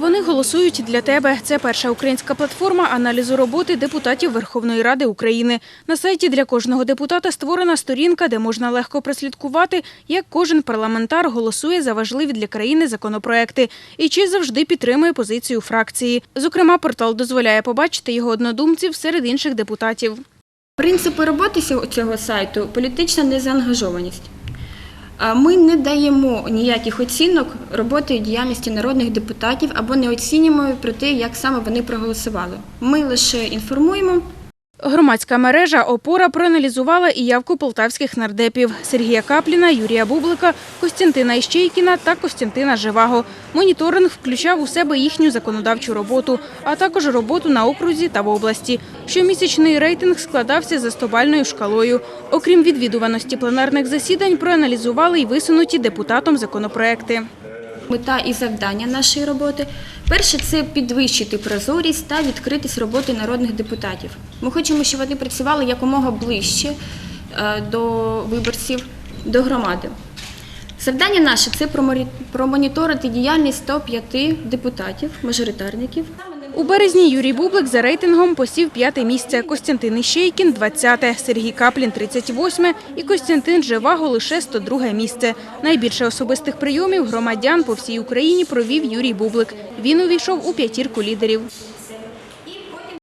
Вони голосують для тебе. Це перша українська платформа аналізу роботи депутатів Верховної Ради України. На сайті для кожного депутата створена сторінка, де можна легко прослідкувати, як кожен парламентар голосує за важливі для країни законопроекти і чи завжди підтримує позицію фракції. Зокрема, портал дозволяє побачити його однодумців серед інших депутатів. Принципи роботи цього сайту політична незаангажованість. Ми не даємо ніяких оцінок роботи і діяльності народних депутатів або не оцінюємо про те, як саме вони проголосували. Ми лише інформуємо. Громадська мережа «Опора» проаналізувала і явку полтавських нардепів Сергія Капліна, Юрія Бублика, Костянтина Іщейкіна та Костянтина Живаго. Моніторинг включав у себе їхню законодавчу роботу, а також роботу на окрузі та в області. Щомісячний рейтинг складався за стобальною шкалою. Окрім відвідуваності пленарних засідань, проаналізували й висунуті депутатом законопроекти. Мета і завдання нашої роботи перше це підвищити прозорість та відкритість роботи народних депутатів. Ми хочемо, щоб вони працювали якомога ближче е, до виборців, до громади. Завдання наше це промоніторити діяльність 105 депутатів, мажоритарників. У березні Юрій Бублик за рейтингом посів п'яте місце, Костянтин Іщейкін – 20, Сергій Каплін – 38 і Костянтин Живаго – лише 102 місце. Найбільше особистих прийомів громадян по всій Україні провів Юрій Бублик. Він увійшов у п'ятірку лідерів.